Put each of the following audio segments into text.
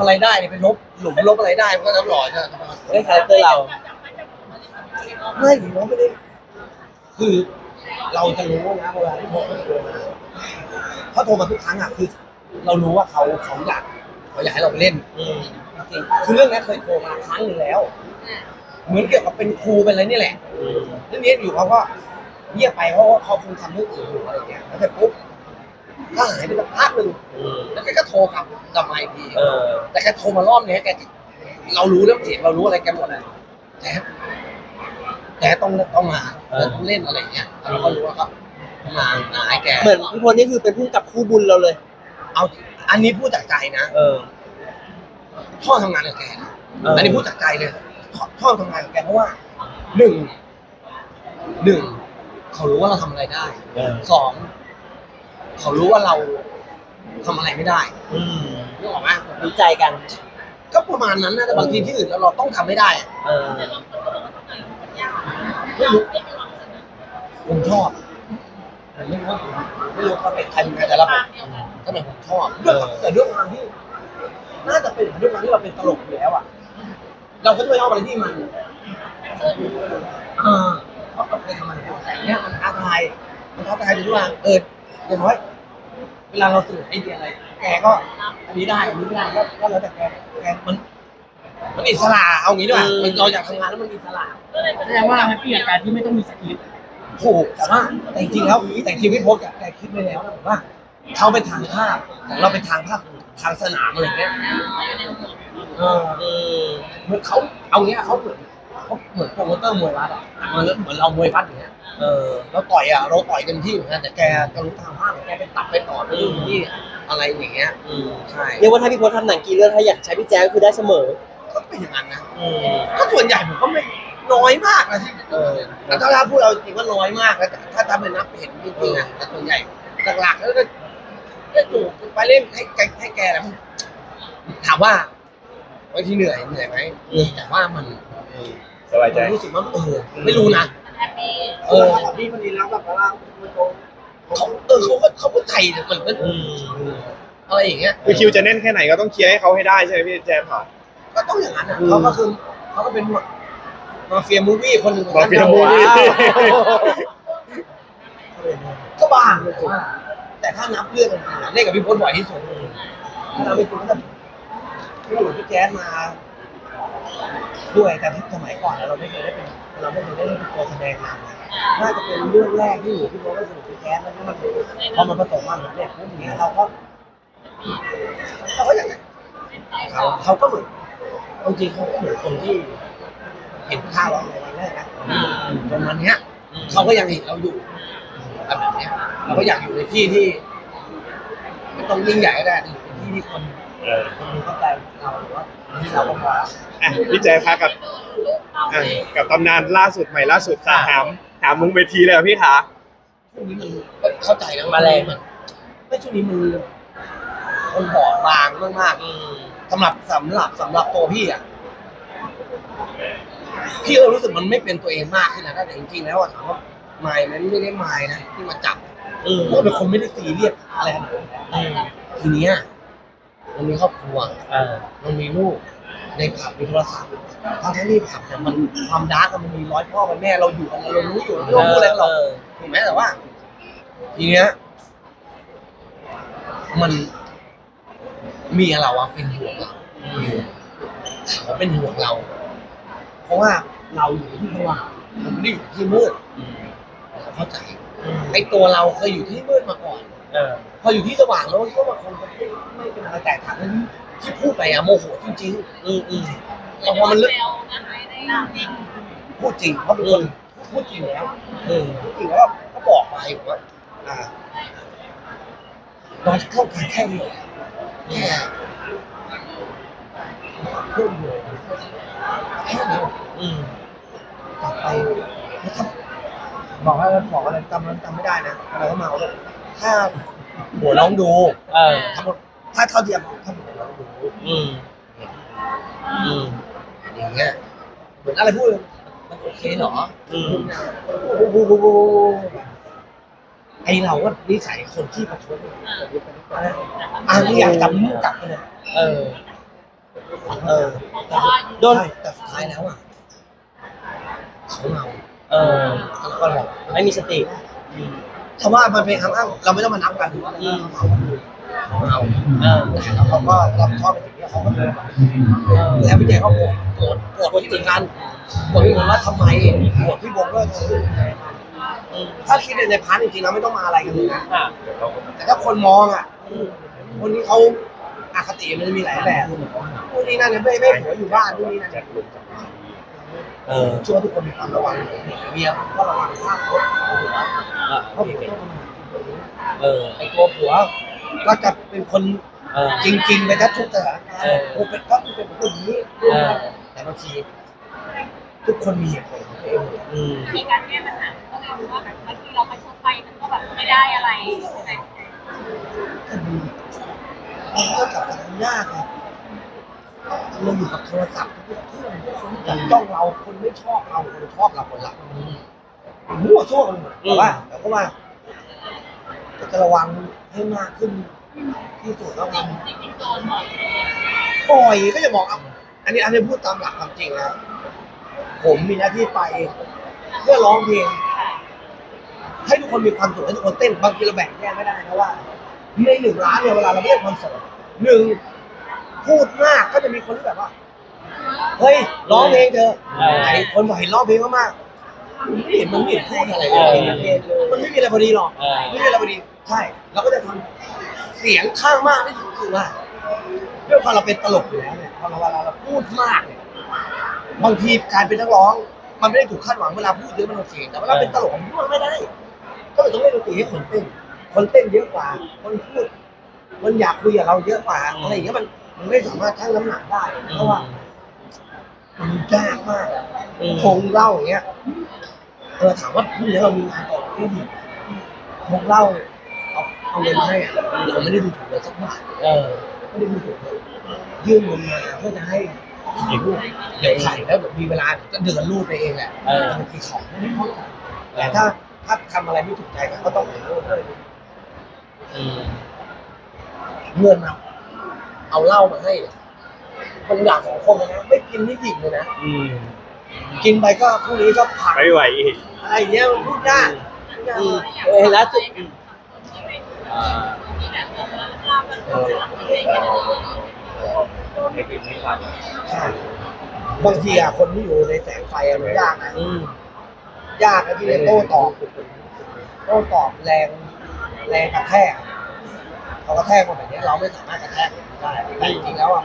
อะไรได้เนี่ยไปลบหลุมลบอะไรได้มันก็จะหล่อใช่ไหมเฮ้ยคาแรคเตอร์เราไม่ผมว่าไม่ได้คือเราจะรู้นะเวลาที่พวกเขาโทรมาเขาโทรมาทุกครั้งอะคือ เรารู้ว่าเขาเขาอยากเขาอยากให้เราไปเล่นอืมจริงๆคือเรื่องนี้เคยโทรมาครั้งหนึ่งแล้ว เหมือนเกี่ยวกับเป็นครูเป็นอะไรนี่แหละอืมเรื่องนี้อยู่เขาก็เงียบไปเพราะว่าเขาคงทำเรื่องอื่นอยู่อะไรเงี้ยแล้วเสร็จปุ๊บ ก็หายไปสักพักหนึ่งอืมแล้วแกก็โทรกลับกลับมาอีกทีเออ แต่แกโทรมารอบเนี้ยแกเรารู้เรื่องเสียงเรารู้อะไรแกหมดเลยแต่แต่ต้องต้องมาแล้วต้องเล่นอะไรเงี้ยเราก็รู้ว่าเขามามาให้แกเหมือนพี่พลนี่คือเป็นผู้กับคู่บุญเราเลย เอาอันนี้พูดจากใจนะเออชอบทำงานกับแกนะเอออั อันนี้พูดจากใจเลยชอบชอบทำงานกับแกเพราะว่าหนึ่งหนึ่งเขารู้ว่าเราทำอะไรได้ เออ สอง เขารู้ว่าเราทำอะไรไม่ได้อืมนึกออกไหมรู้ใจกัน ก็ประมาณนั้นนะแต่บางทีที่อื่นเราเราต้องทำไม่ได้อะเออ ไม่รู้ผมชอบผมไม่รู้ว่าผมไม่รู้เขาเป็นใครเหมือนกันแต่ละผมทำไมผมชอบด้วยความแต่ด้วยความที่น่าจะเป็นด้วยความที่เราเป็นตลกอยู่แล้วอะ เราก็จะไม่ชอบอะไรที่มันอ่าเพราะเราเคยทำมันแล้วแต่เนี้ยมันท้าทายมันท้าทายในที่ว่าเอออย่างน้อย เวลาเราสื่อไอเดียอะไร แกก็อันนี้ได้อันนี้ไม่ได้ก็ก็แล้วแต่แกแกมันมันอิสระเอางี้ด้วยอืมมันเราอยากทำงานแล้วมันอิสระแสดงว่าแฮปปี้กับการที่ไม่ต้องมีสคริปต์ถูกแต่ว่าแต่จริงๆแล้วแต่จริงๆพี่พจน์อะแกคิดไว้แล้วนะผมว่าเขาเป็นทางภาพของเราเป็นทางภาพทางสนามอะไรอย่างเงี้ยเอออืมเหมือนเขาเอาเงี้ยเขาเหมือน เขาเหมือนโปรโมเตอร์มวยวัดอะเหมือนเหมือนเรามวยวัดอย่างเงี้ยเออเราต่อยอะเราต่อยเต็มที่เหมือนกันแต่แกก็รู้ทางภาพแกไปตัดไปต่อไปนู่นนี่อะไรอย่างเงี้ยอืมใช่เรียกว่าถ้าพี่พลทำหนังกี่เรื่องถ้าอยากใช้พี่แจ๊คก็คือได้เสมอก็เป็นอย่างนั้นนะอืมก็ส่วนใหญ่ผมก็ไม่น้อยมากนะที่เออแต่ถ้าถ้าพูดเราจริงก็น้อยมากนะแต่ถ้าทำเป็นนับเห็นจริงๆนะแต่ส่วนใหญ่หลักๆแล้วก็เล่นถูกไปเล่นให้แกให้แกแล้วมันถามว่าบางทีเหนื่อยเหนื่อยไหมแต่ว่ามัน สบายใจมันรู้สึกว่าเออไม่รู้นะเออพี่คนนี้แล้วแบบว่าเขาเออเขาก็เขาก็ใจเนี่ยมันมันอืมอะไรอย่างเงี้ยคือคิวจะแน่นแค่ไหนก็ต้องเคลียร์ให้เขาให้ได้ใช่ไหมพี่แจมค่ะ ก็ต้องอย่างนั้นอะเขาก็คือเขาก็เป็นมาเฟียมูวี่คนหนึ่งหอนมากันเฟียมูวี่ก็บ้างเลยผมว่าแต่ถ้านับเรื่องกันจริงๆอะเล่นกับพี่พลบ่อยที่สุดถ้าเราไม่คุณก็จะพี่หลุยพี่แจ๊สมา ด้วยแต่ที่สมัยก่อนอะเราไม่เคยได้เป็นเราไม่เคยได้เป็นตัวแสดงนำน่าจะเป็นเรื่องแรกที่หลุยพี่โบ๊ทได้สนุกพี่แจ๊สแล้วก็มันพอมันผสมมาเหมือนเด็กปุ๊บอย่างเงี้ยเราก็เราก็อย่างนั้นเขาเขาก็เหมือนจริงๆเขาก็เหมือนคนที่เห็นค่าเราในวันแรกนะจนวันเนี้ยเขาก็ยังเห็นเราอยู่แบบเนี้ยเราก็อยากอยู่ในที่ที่ไม่ต้องยิ่งใหญ่ก็ได้อยู่ในที่ที่คน เออคนเข้าใจเราหรือว่าที่เราก็พออะพี่แจมคะกับอะกับตำนานล่าสุดใหม่ล่าสุดค่ะหามหามมุงเวทีเลยเหรอพี่คะช่วงนี้มันเข้าใจนะมาแรงมันไม่ช่วงนี้มันมันบอบบางมากอืมๆสำหรับสำหรับสำหรับตัวพี่อะพี่ก็รู้สึกมันไม่เป็นตัวเองมากขึ้นนะแต่จริงๆแล้วอะถามว่าไม่มันไม่ได้ไม่นะที่มาจับอืมเพราะเป็นคนไม่ได้ซีเรียสอะไรขนาดนั้นอืมทีเนี้ย มันมีครอบครัวเออมันมีลูกในผับมีโทรศัพท์ทั้งที่นี่ผับเนี่ยมันความดาร์กอะมันมีร้อยพ่อพันแม่เราอยู่กันเรารู้อยู่เราไม่ต้องพูดอะไรกันหรอกเออถูกไหมแต่ว่าทีเนี้ยมันมีเราอะเป็นห่วงเราเขาเป็นห่วงเรา เพราะว่าเราอยู่ที่สว่างมันไม่ได้อยู่ที่มืดอืมเราเข้าใจอืมไอตัวเราเคยอยู่ที่มืดมาก่อน เออพออยู่ที่สว่างแล้วก็ว่าคงจะไม่ไม่เป็นอะไรแต่ถามว่าที่พูดไปอะโมโหจริงอืมอืมๆแล้วพอมันลึกพูดจริงเพราะเป็นคนพูดจริงแล้วอืมพูดจริงแล้วก็บอกไปผมว่าอ่าเราเข้ากันแค่นี้แค่เพิ่มเลยแค่นี้อืมกลับไปแล้วถ้าบอกว่าบอกอะไรจำนั้นจำไม่ได้นะอะไรก็มาเอาเลยถ้า หัวน้องดูเออถ้าถ้าเท่าเทียมถ้าหัวน้องดูอืมอืมอย่างเงี้ยเหมือนอะไรพูดมันโอเคเหรออืมไอเราก็นิสัยคนที่ประชดอะมึงอยากจับมึงกลับไปเลยเออ เออแต่โดนใช่แต่สุดท้ายแล้วอะเขาเมาเออแล้วก็บอกไม่มีสติ ถ้าว่ามันเป็นคำอ้างเราไม่ต้องมานับกันถือว่าอืมเขาเมาเออแต่แล้วเขาก็รับผิดชอบในสิ่งที่เขาก็โดนแล้วพี่แจ๊คเขาโกรธโกรธโกรธพี่เหมือนกันโกรธพี่เหมือนว่าทำไมโกรธพี่บงก็คืออืมถ้าคิดในพาร์ทจริงๆแล้วไม่ต้องมาอะไรกันเลยนะ อะแต่ถ้าคนมองอะ คนที่เขาอคติมันจะมีหลายแบบพวกนี้นั่นเนี่ยไม่ไม่ผัวอยู่บ้านพวกนี้นั่น เนี่ยเออเชื่อว่าทุกคนมีความระวังเมียก็ระวังข้ามรถอะเพราะผัวต้องทำงานเออ ไอ้ตัวผัวก็จะเป็นคนเออ จริงๆไปทัดทุกสถานการเออณ์โอ้เป็นก็เป็นคนอย่างนี้เออ แต่บางทีทุกคนมีเหตุผลของตัวเองหมด อืม มีการแก้ปัญหาก็เลยรู้ว่าแบบบางทีเราไปชดไปมันก็แบบไม่ได้อะไรใช่ไหม มันก็กลับกันยากไง เราอยู่กับโทรศัพท์เพื่อนเพื่อนคนจับจ้องเราคนไม่ชอบเราคนชอบเราคนรักมั่วซั่วกันหมดแต่ว่าแต่ก็ว่าจะระวังให้มากขึ้นที่สุดแล้วกันจริงๆโดนบ่อยปล่อยก็จะบอกอะอันนี้อันนี้พูดตามหลักความจริงนะผมมีหน้าที่ไป เพื่อร้องเพลงให้ทุกคนมีความสุขให้ทุกคนเต้นบางทีเราแบ่งแยกไม่ได้นะว่าในหนึ่งร้านเนี่ยเวลาเราเล่นคอนเสิร์ตหนึ่ง พูดมากก็จะมีคนที่แบบว่า เฮ้ยร้องเพลงเธอะเออไอ้คนบอกเห็นร้องเพลงมากๆไม่เห็นมันไม่เห็นพูดอะไรเลยเออมันไม่มีอะไรพอดีหรอกเออไม่มีอะไรพอดีใช่เราก็จะทำเสียงข้างมากที่สุดคือว่าด้วยความเราเป็นตลกอยู่แล้วเนี่ยพอเราเวลาเราพูดมากเนี่ยบางทีการเป็นนักร้อง มันไม่ได้ถูกคาดหวังเวลาพูดเยอะมันโอเคแต่เวลาเป็นตลกมันพูดไม่ได้ ก็เลยต้องเล่นดนตรีให้คนเต้นคนเต้นเยอะกว่า คนพูด คนอยากคุยกับเราเยอะกว่าอะไรอย่างเงี้ยมัน มันไม่สามารถชั่งน้ำหนักได้เพราะว่ามันยากมากอะอืมชงเหล้าอย่างเงี้ยเออถามว่าพรุ่งนี้เรามีงานต่อไม่ดีชงเหล้าเอาเอาเงินมาให้อะเราไม่ได้ดูถูกเลยสักบาทเออไม่ได้ดูถูกเลยยื่นเงินมาเพื่อจะให้ถ่ายรูปเดี๋ยวถ่ายแล้วเดี๋ยวมีเวลาเดี๋ยวก็เดินรูปไปเองแหละเออบางทีของไม่ได้เข้าใจแต่ถ้าถ้าทำอะไรไม่ถูกใจก็ต้องขอโทษด้วยอืมเงินเอา เอาเหล้ามาให้เนี่ยมันอยากของคนเลยนะไม่กินไม่หยิบเลยนะอืมกินไปก็พรุ่งนี้ก็ผักไม่ไหวอีกอะไรอย่างเงี้ยมันพูดยากพูดยากอืมมากเออเห็นล่าสุดอืมอ่าที่แบบเราเป็นคนจะรับเองกันใช่บางทีอะคนที่อยู่ในแสงไฟอะมันยากนะ อืม ยากนะที่จะโต้ตอบโต้ตอบแรงแรงกระแทก เขากระแทกมาแบบเนี้ยเราไม่สามารถกระแทกแบบนี้ได้แต่จริงๆแล้วอะ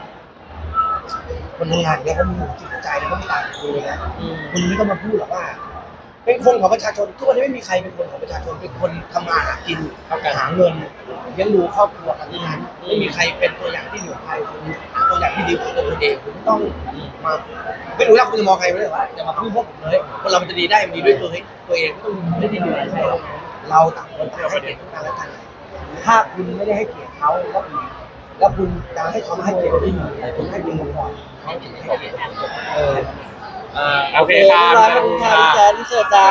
คนทำงานเนี่ยเขามีหัวจิตหัวใจแล้วเขามีตาคุยนะอืมคุณไม่ต้องมาพูดหรอกว่า เป็นคนของประชาชนทุกวันนี้ไม่มีใครเป็นคนของประชาชนเป็นคนทำมาหากินหาเงินเลี้ยงดูครอบครัวกันทั้งนั้นไม่มีใครเป็นตัวอย่างที่เหนือใครคุณหาตัวอย่างที่ดีของตัวคุณเองคุณไม่ต้องมาไม่รู้ว่าคุณจะมองใครไม่ได้ว่าจะมาพูดพวกผมเลยคนเรามันจะดีได้มันดีด้วยตัวเองตัวเองไม่ต้องไม่ได้ดีด้วยเราเราต่างคนต่างให้เกียรติกันและกัน ถ้าคุณไม่ได้ให้เกียรติเขาแล้วคุณแล้วคุณจะให้เขามาให้เกียรติที่คุณให้เกียรติก่อนเขาถึงให้เกียรติเอออ่าโอเคครับขอบคุณค่ะพี่แจ๊ดพี่เสิร์ตจ้า